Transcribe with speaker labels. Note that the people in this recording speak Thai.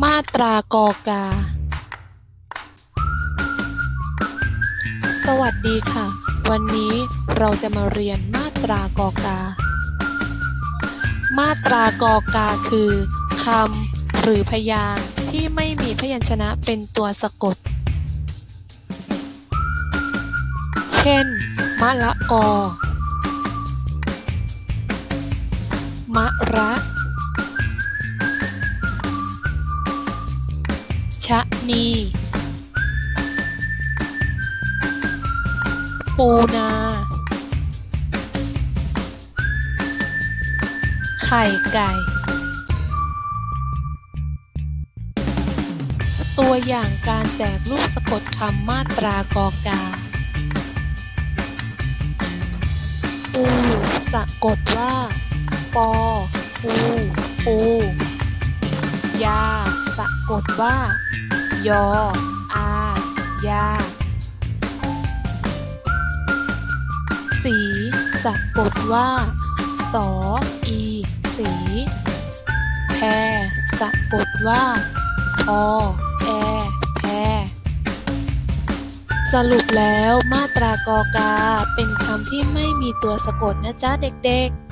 Speaker 1: มาตรากอกา สวัสดีค่ะ วันนี้เราจะมาเรียนมาตรากอกา มาตรากอกาคือคำหรือพยางค์ที่ไม่มีพยัญชนะเป็นตัวสะกด เช่น มะละกอ มะระ ชะนี ปูนา ไข่ไก่ ตัวอย่างการแจกลูกสะกดคำมาตรากอกา ปูสะกดว่า ปอ ปู ปู ยา สะกดว่า ยอ อา ยา สีสะกดว่า สอ อี สี แพรสะกดว่าพอแอ แพรสรุปแล้วมาตรากอกาเป็นคำที่ไม่มีตัวสะกดนะจ๊ะเด็กๆ